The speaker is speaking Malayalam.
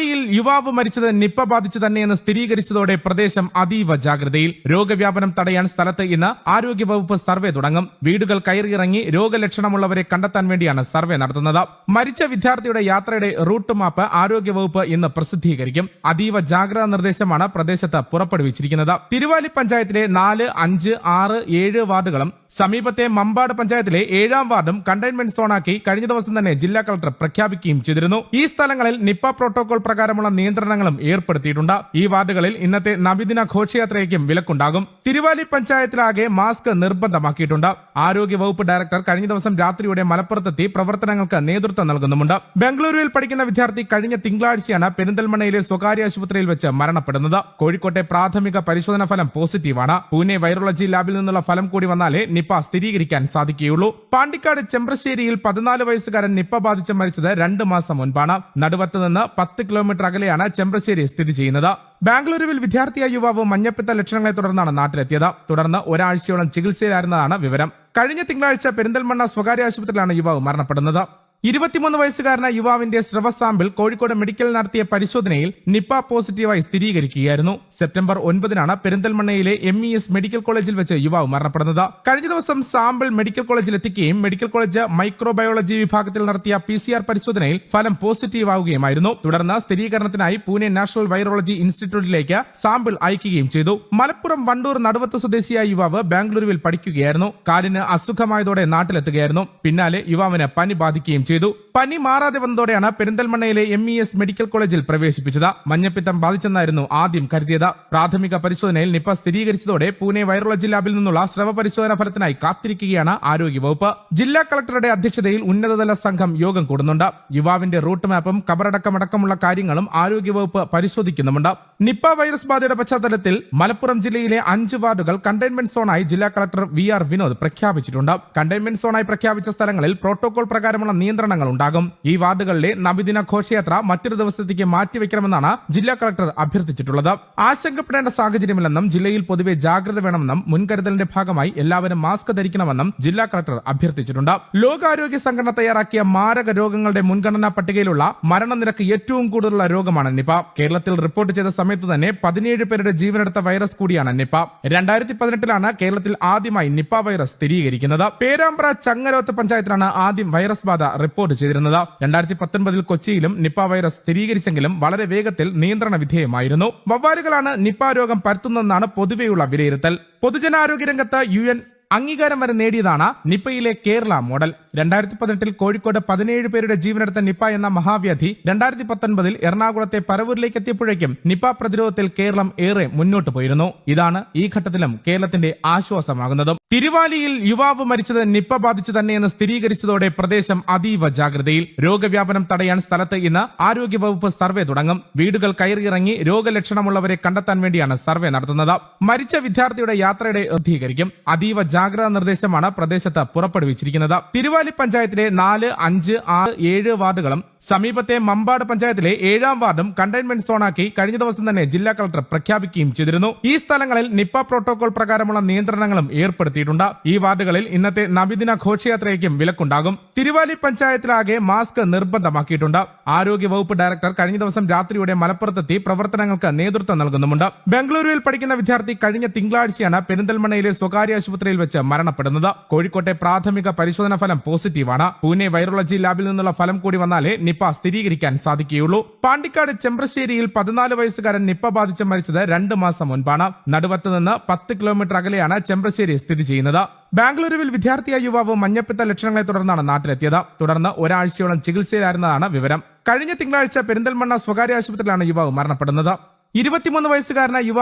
യിൽ യുവാവ് മരിച്ചത് നിപ്പ ബാധിച്ചു തന്നെയെന്ന് സ്ഥിരീകരിച്ചതോടെ പ്രദേശം അതീവ ജാഗ്രതയിൽ. രോഗവ്യാപനം തടയാൻ സ്ഥലത്ത് ഇന്ന് ആരോഗ്യവകുപ്പ് സർവേ തുടങ്ങും. വീടുകൾ കയറിയിറങ്ങി രോഗലക്ഷണമുള്ളവരെ കണ്ടെത്താൻ വേണ്ടിയാണ് സർവേ നടത്തുന്നത്. മരിച്ച വിദ്യാർത്ഥിയുടെ യാത്രയുടെ റൂട്ട് മാപ്പ് ആരോഗ്യവകുപ്പ് ഇന്ന് പ്രസിദ്ധീകരിക്കും. അതീവ ജാഗ്രതാ നിർദ്ദേശമാണ് പ്രദേശത്ത് പുറപ്പെടുവിച്ചിരിക്കുന്നത്. തിരുവാലി പഞ്ചായത്തിലെ നാല് അഞ്ച് ആറ് ഏഴ് വാർഡുകളും സമീപത്തെ മമ്പാട് പഞ്ചായത്തിലെ ഏഴാം വാർഡും കണ്ടെയ്ൻമെന്റ് സോണാക്കി കഴിഞ്ഞ ദിവസം തന്നെ ജില്ലാ കളക്ടർ പ്രഖ്യാപിക്കുകയും ചെയ്തിരുന്നു. ഈ സ്ഥലങ്ങളിൽ നിപ്പ പ്രോട്ടോകോൾ പ്രകാരമുള്ള നിയന്ത്രണങ്ങളും ഏർപ്പെടുത്തിയിട്ടുണ്ട്. ഈ വാർഡുകളിൽ ഇന്നത്തെ നബിദിന ഘോഷയാത്രയ്ക്കും വിലക്കുണ്ടാകും. തിരുവാലി പഞ്ചായത്തിലാകെ മാസ്ക് നിർബന്ധമാക്കിയിട്ടുണ്ട്. ആരോഗ്യ വകുപ്പ് ഡയറക്ടർ കഴിഞ്ഞ ദിവസം രാത്രിയോടെ മലപ്പുറത്തെത്തി പ്രവർത്തനങ്ങൾക്ക് നേതൃത്വം നൽകുന്നുമുണ്ട്. ബംഗളൂരുവിൽ പഠിക്കുന്ന വിദ്യാർത്ഥി കഴിഞ്ഞ തിങ്കളാഴ്ചയാണ് പെരിന്തൽമണ്ണയിലെ സ്വകാര്യ ആശുപത്രിയിൽ വെച്ച് മരണപ്പെടുന്നത്. കോഴിക്കോട്ടെ പ്രാഥമിക പരിശോധനാ ഫലം പോസിറ്റീവാണ്. പൂനെ വൈറോളജി ലാബിൽ നിന്നുള്ള ഫലം കൂടി വന്നാലേ നിപ്പ സ്ഥിരീകരിക്കാൻ സാധിക്കുകയുള്ളൂ. പാണ്ടിക്കാട് ചെമ്പ്രശ്ശേരിയിൽ പതിനാല് വയസ്സുകാരൻ നിപ്പ ബാധിച്ച് മരിച്ചത് രണ്ട് മാസം മുൻപാണ്. നടുവത്ത് നിന്ന് പത്ത് കിലോമീറ്റർ അകലെയാണ് ചെമ്പ്രശ്ശേരി സ്ഥിതി ചെയ്യുന്നത്. ബാംഗ്ലൂരുവിൽ വിദ്യാർത്ഥിയായ യുവാവ് മഞ്ഞപ്പിത്ത ലക്ഷണങ്ങളെ തുടർന്നാണ് നാട്ടിലെത്തിയത്. തുടർന്ന് ഒരാഴ്ചയോളം ചികിത്സയിലായിരുന്നതാണ് വിവരം. കഴിഞ്ഞ തിങ്കളാഴ്ച പെരിന്തൽമണ്ണ സ്വകാര്യ ആശുപത്രിയിലാണ് യുവാവ് മരണപ്പെടുന്നത്. ഇരുപത്തിമൂന്ന് വയസ്സുകാരനായ യുവാവിന്റെ സ്രവ സാമ്പിൾ കോഴിക്കോട് മെഡിക്കൽ നടത്തിയ പരിശോധനയിൽ നിപ്പ പോസിറ്റീവായി സ്ഥിരീകരിക്കുകയായിരുന്നു. സെപ്റ്റംബർ ഒൻപതിനാണ് പെരിന്തൽമണ്ണയിലെ എം ഇ എസ് മെഡിക്കൽ കോളേജിൽ വെച്ച് യുവാവ് മരണപ്പെടുന്നത്. കഴിഞ്ഞ ദിവസം സാമ്പിൾ മെഡിക്കൽ കോളേജിൽ എത്തിക്കുകയും മെഡിക്കൽ കോളേജ് മൈക്രോബയോളജി വിഭാഗത്തിൽ നടത്തിയ പി സി ആർ പരിശോധനയിൽ ഫലം പോസിറ്റീവ് ആവുകയുമായിരുന്നു തുടർന്ന് സ്ഥിരീകരണത്തിനായി പൂനെ നാഷണൽ വൈറോളജി ഇൻസ്റ്റിറ്റ്യൂട്ടിലേക്ക് സാമ്പിൾ അയക്കുകയും ചെയ്തു. മലപ്പുറം വണ്ടൂർ നടുവത്ത് സ്വദേശിയായ യുവാവ് ബാംഗ്ലൂരുവിൽ പഠിക്കുകയായിരുന്നു. കാലിന് അസുഖമായതോടെ നാട്ടിലെത്തുകയായിരുന്നു. പിന്നാലെ യുവാവിന് പനി ബാധിക്കുകയും ചെയ്തു. പനി മാറാതെ വന്നതോടെയാണ് പെരിന്തൽമണ്ണയിലെ എം ഇ എസ് മെഡിക്കൽ കോളേജിൽ പ്രവേശിപ്പിച്ചത്. മഞ്ഞപ്പിത്തം ബാധിച്ചെന്നായിരുന്നു ആദ്യം കരുതിയത്. പ്രാഥമിക പരിശോധനയിൽ നിപ്പ സ്ഥിരീകരിച്ചതോടെ പൂനെ വൈറോളജി ലാബിൽ നിന്നുള്ള സ്രവ പരിശോധന ഫലത്തിനായി കാത്തിരിക്കുകയാണ് ആരോഗ്യവകുപ്പ് ജില്ലാ കളക്ടറുടെ അധ്യക്ഷതയിൽ ഉന്നതതല സംഘം യോഗം കൂടുന്നുണ്ട്. യുവാവിന്റെ റൂട്ട് മാപ്പും കബറടക്കമടക്കമുള്ള കാര്യങ്ങളും ആരോഗ്യവകുപ്പ് പരിശോധിക്കുന്നുമുണ്ട്. നിപ്പ വൈറസ് ബാധയുടെ പശ്ചാത്തലത്തിൽ മലപ്പുറം ജില്ലയിലെ അഞ്ച് വാർഡുകൾ കണ്ടെയ്ൻമെന്റ് സോണായി ജില്ലാ കളക്ടർ വി ആർ വിനോദ് പ്രഖ്യാപിച്ചിട്ടുണ്ട്. കണ്ടെയ്ൻമെന്റ് സോണായി പ്രഖ്യാപിച്ച സ്ഥലങ്ങളിൽ പ്രോട്ടോകോൾ പ്രകാരമുള്ള നിയന്ത്രണങ്ങൾ ഉണ്ടാകും ഈ വാർഡുകളിലെ നബിദിന ഘോഷയാത്ര മറ്റൊരു ദിവസത്തേക്ക് മാറ്റിവെക്കണമെന്നാണ് ജില്ലാ കളക്ടർ അഭ്യർത്ഥിച്ചിട്ടുള്ളത്. ആശങ്കപ്പെടേണ്ട സാഹചര്യമില്ലെന്നും ജില്ലയിൽ പൊതുവെ ജാഗ്രത വേണമെന്നും മുൻകരുതലിന്റെ ഭാഗമായി എല്ലാവരും മാസ്ക് ധരിക്കണമെന്നും ജില്ലാ കളക്ടർ അഭ്യർത്ഥിച്ചിട്ടുണ്ട്. ലോകാരോഗ്യ സംഘടന തയ്യാറാക്കിയ മാരക രോഗങ്ങളുടെ മുൻഗണനാ പട്ടികയിലുള്ള മരണനിരക്ക് ഏറ്റവും കൂടുതലുള്ള രോഗമാണ് നിപ. കേരളത്തിൽ റിപ്പോർട്ട് ചെയ്ത സമയത്ത് തന്നെ പതിനേഴ് പേരുടെ ജീവനെടുത്ത വൈറസ് കൂടിയാണ് നിപ. രണ്ടായിരത്തി പതിനെട്ടിലാണ് കേരളത്തിൽ ആദ്യമായി നിപ വൈറസ് സ്ഥിരീകരിക്കുന്നത്. പേരാമ്പ്ര ചങ്ങരോത്ത് പഞ്ചായത്തിലാണ് ആദ്യം വൈറസ് ബാധ റിപ്പോർട്ട് ചെയ്തിരുന്നത്. രണ്ടായിരത്തി പത്തൊൻപതിൽ കൊച്ചിയിലും നിപ വൈറസ് സ്ഥിരീകരിച്ചെങ്കിലും വളരെ വേഗത്തിൽ നിയന്ത്രണ വിധേയമായിരുന്നു. വവ്വാലുകളാണ് നിപ രോഗം പരത്തുന്നതെന്നാണ് പൊതുവെയുള്ള വിലയിരുത്തൽ. പൊതുജനാരോഗ്യ രംഗത്ത് യു എൻ അംഗീകാരം വരെ നേടിയതാണ് നിപ്പയിലെ കേരള മോഡൽ. രണ്ടായിരത്തി പതിനെട്ടിൽ കോഴിക്കോട് പതിനേഴ് പേരുടെ ജീവനെടുത്ത നിപ എന്ന മഹാവ്യാധി രണ്ടായിരത്തി പത്തൊൻപതിൽ എറണാകുളത്തെ പരവൂരിലേക്ക് എത്തിയപ്പോഴേക്കും നിപ പ്രതിരോധത്തിൽ കേരളം ഏറെ മുന്നോട്ട് പോയിരുന്നു. ഇതാണ് ഈ ഘട്ടത്തിലും കേരളത്തിന്റെ ആശ്വാസമാകുന്നതും. തിരുവാലിയിൽ യുവാവ് മരിച്ചത് നിപ്പ ബാധിച്ചു തന്നെയെന്ന് സ്ഥിരീകരിച്ചതോടെ പ്രദേശം അതീവ ജാഗ്രതയിൽ. രോഗവ്യാപനം തടയാൻ സ്ഥലത്ത് ഇന്ന് ആരോഗ്യവകുപ്പ് സർവേ തുടങ്ങും. വീടുകൾ കയറിയിറങ്ങി രോഗലക്ഷണമുള്ളവരെ കണ്ടെത്താൻ വേണ്ടിയാണ് സർവേ നടത്തുന്നത്. മരിച്ച വിദ്യാർത്ഥിയുടെ യാത്രയുടെ അധികരിക്കും. അതീവ ജാഗ്രതാ നിർദ്ദേശമാണ് പ്രദേശത്ത് പുറപ്പെടുവിച്ചിരിക്കുന്നത്. തിരുവാലി പഞ്ചായത്തിലെ നാല് അഞ്ച് ആറ് ഏഴ് വാർഡുകളും സമീപത്തെ മമ്പാട് പഞ്ചായത്തിലെ ഏഴാം വാർഡും കണ്ടെയ്ൻമെന്റ് സോണാക്കി കഴിഞ്ഞ ദിവസം തന്നെ ജില്ലാ കളക്ടർ പ്രഖ്യാപിക്കുകയും ചെയ്തിരുന്നു. ഈ സ്ഥലങ്ങളിൽ നിപ്പ പ്രോട്ടോകോൾ പ്രകാരമുള്ള നിയന്ത്രണങ്ങളും ഏർപ്പെടുത്തിയിട്ടുണ്ട്. ഈ വാർഡുകളിൽ ഇന്നത്തെ നബിദിന ഘോഷയാത്രയ്ക്കും വിലക്കുണ്ടാകും. തിരുവാലി പഞ്ചായത്തിലാകെ മാസ്ക് നിർബന്ധമാക്കിയിട്ടുണ്ട്. ആരോഗ്യ വകുപ്പ് ഡയറക്ടർ കഴിഞ്ഞ ദിവസം രാത്രിയോടെ മലപ്പുറത്തെത്തി പ്രവർത്തനങ്ങൾക്ക് നേതൃത്വം നൽകുന്നുമുണ്ട്. ബംഗളൂരുവിൽ പഠിക്കുന്ന വിദ്യാർത്ഥി കഴിഞ്ഞ തിങ്കളാഴ്ചയാണ് പെരിന്തൽമണ്ണയിലെ സ്വകാര്യ ആശുപത്രിയിൽ വെച്ച് മരണപ്പെടുന്നത്. കോഴിക്കോട്ടെ പ്രാഥമിക പരിശോധനാ ഫലം പോസിറ്റീവാണ്. പൂനെ വൈറോളജി ലാബിൽ നിന്നുള്ള ഫലം കൂടി വന്നാലേ നിപ്പ സ്ഥിരീകരിക്കാൻ സാധിക്കുകയുള്ളൂ. പാണ്ടിക്കാട് ചെമ്പ്രശ്ശേരിയിൽ പതിനാല് വയസ്സുകാരൻ നിപ്പ ബാധിച്ച് മരിച്ചത് രണ്ട് മാസം മുൻപാണ്. നടുവത്ത് നിന്ന് പത്ത് കിലോമീറ്റർ അകലെയാണ് ചെമ്പ്രശ്ശേരി സ്ഥിതി ചെയ്യുന്നത്. ബാംഗ്ലൂരുവിൽ വിദ്യാർത്ഥിയായ യുവാവ് മഞ്ഞപ്പിത്ത ലക്ഷണങ്ങളെ തുടർന്നാണ് നാട്ടിലെത്തിയത്. തുടർന്ന് ഒരാഴ്ചയോളം ചികിത്സയിലായിരുന്നതാണ് വിവരം. കഴിഞ്ഞ തിങ്കളാഴ്ച പെരിന്തൽമണ്ണ സ്വകാര്യ ആശുപത്രിയിലാണ് യുവാവ് മരണപ്പെടുന്നത്. ഇരുപത്തിമൂന്ന് വയസ്സുകാരനായ യുവാവ്